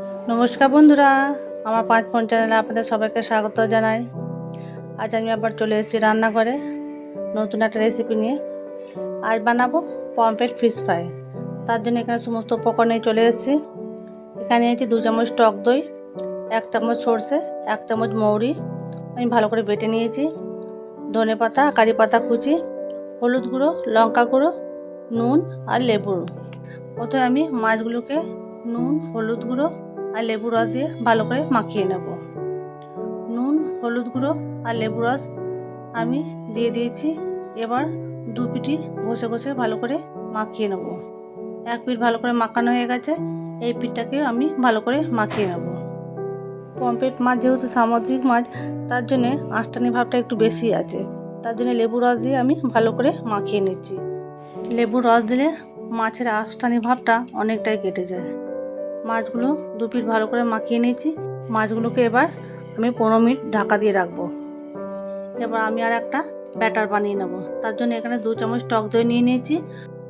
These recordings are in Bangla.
নমস্কার বন্ধুরা, আমার পাঁচ ফোন চ্যানেলে আপনাদের সবাইকে স্বাগত জানাই। আজ আমি আবার চলে এসেছি রান্নাঘরে নতুন একটা রেসিপি নিয়ে। আজ বানাবো পমফ্রেট ফিশ ফ্রাই। তার জন্য এখানে সমস্ত উপকরণে চলে এসেছি। এখানে নিয়েছি দু চামচ টক দই, এক চামচ সর্ষে, এক চামচ মৌরি। আমি ভালো করে বেটে নিয়েছি। ধনে পাতা, কারি পাতা কুচি, হলুদ গুঁড়ো, লঙ্কা গুঁড়ো, নুন আর লেবু। প্রথমে আমি মাছগুলোকে নুন, হলুদ গুঁড়ো আর লেবু রস দিয়ে ভালো করে মাখিয়ে নেব। নুন, হলুদ গুঁড়ো আর লেবু রস আমি দিয়ে দিয়েছি। এবার দু পিটি ঘষে ঘষে ভালো করে মাখিয়ে নেব। এক পিঠ ভালো করে মাখানো হয়ে গেছে। এই পিঠটাকে আমি ভালো করে মাখিয়ে নেব। পম্পেট মাছ যেহেতু সামুদ্রিক মাছ, তার জন্যে আষ্টানি ভাবটা একটু বেশি আছে। তার জন্য লেবু রস দিয়ে আমি ভালো করে মাখিয়ে নিচ্ছি। লেবুর রস দিলে মাছের আষ্টানি ভাবটা অনেকটাই কেটে যায়। মাছগুলো দু পিঠ ভালো করে মাখিয়ে নিয়েছি। মাছগুলোকে এবার আমি পনেরো মিনিট ঢাকা দিয়ে রাখব। এবার আমি আর একটা ব্যাটার বানিয়ে নেব। তার জন্য এখানে দু চামচ টক দই নিয়ে নিয়েছি,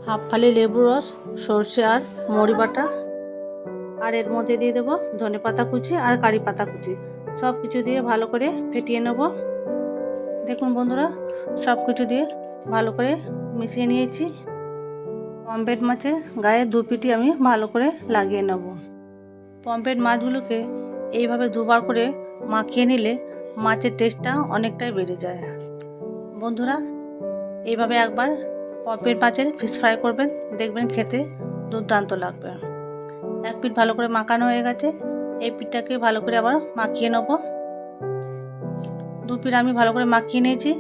হাফ ফালি লেবু রস, সর্ষে আর মরি বাটা, আর এর মধ্যে দিয়ে দেবো ধনে পাতা কুচি আর কারি পাতা কুচি। সব কিছু দিয়ে ভালো করে ফেটিয়ে নেব। দেখুন বন্ধুরা সব কিছু দিয়ে ভালো করে মিশিয়ে নিয়েছি। পম্পেট মাছের গায়ে দু পিটি আমি ভালো করে লাগিয়ে নেব। পম্পেট মাছগুলোকে এইভাবে দুবার করে মাখিয়ে নিলে মাছের টেস্টটা অনেকটাই বেড়ে যায়। বন্ধুরা, এইভাবে একবার পম্পেট মাছের ফিশ ফ্রাই করবেন, দেখবেন খেতে দুর্দান্ত লাগবে। এক পিঠ ভালো করে মাখানো হয়ে গেছে, এই পিঠটাকে ভালো করে আবার মাখিয়ে নেব। দু পিঠ আমি ভালো করে মাখিয়ে নিয়েছি।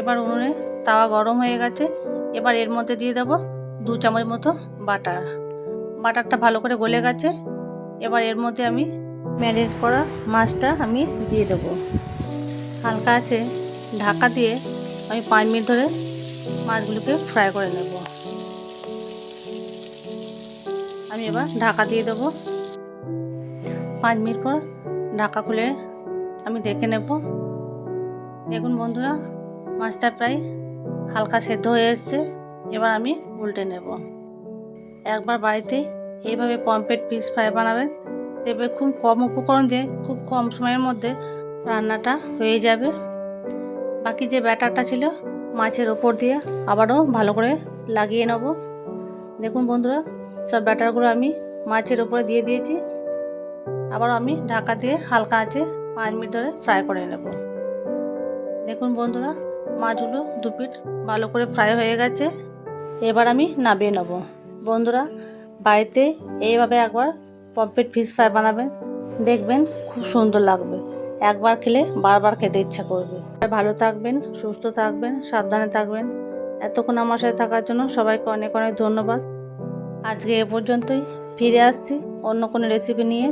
এবার উনুনে তাওয়া গরম হয়ে গেছে। এবার এর মধ্যে দিয়ে দেবো দু চামচ মতো বাটার। বাটারটা ভালো করে গলে গেছে। এবার এর মধ্যে আমি ম্যারিনেট করা মাছটা আমি দিয়ে দেবো। হালকা আছে, ঢাকা দিয়ে আমি পাঁচ মিনিট ধরে মাছগুলোকে ফ্রাই করে নেব। আমি এবার ঢাকা দিয়ে দেবো। পাঁচ মিনিট পর ঢাকা খুলে আমি দেখে নেব। দেখুন বন্ধুরা, মাছটা প্রায় হালকা সেদ্ধ হয়ে এসছে, এবার আমি উল্টে নেব। একবার বাড়িতে এইভাবে পম্পেট পিস ফ্রাই বানাবেন দেখবে খুব কম উপকরণ দিয়ে খুব কম সময়ের মধ্যে রান্নাটা হয়ে যাবে। বাকি যে ব্যাটারটা ছিল, মাছের ওপর দিয়ে আবারও ভালো করে লাগিয়ে নেব। দেখুন বন্ধুরা, সব ব্যাটারগুলো আমি মাছের ওপরে দিয়ে দিয়েছি। আবারও আমি ঢাকা দিয়ে হালকা আছে পাঁচ মিনিট ধরে ফ্রাই করে নেব। দেখুন বন্ধুরা মাছগুলো দু পিঠ ভালো করে ফ্রাই হয়ে গেছে। এবার আমি নামিয়ে নেব। বন্ধুরা, বাড়িতে এইভাবে একবার পম্পেট ফিশ ফ্রাই বানাবেন, দেখবেন খুব সুন্দর লাগবে। একবার খেলে বারবার খেতে ইচ্ছা করবে। ভালো থাকবেন, সুস্থ থাকবেন, সাবধানে থাকবেন। এতক্ষণ আমার সাথে থাকার জন্য সবাইকে অনেক অনেক ধন্যবাদ। আজকে এ পর্যন্তই, ফিরে আসছি অন্য কোনো রেসিপি নিয়ে।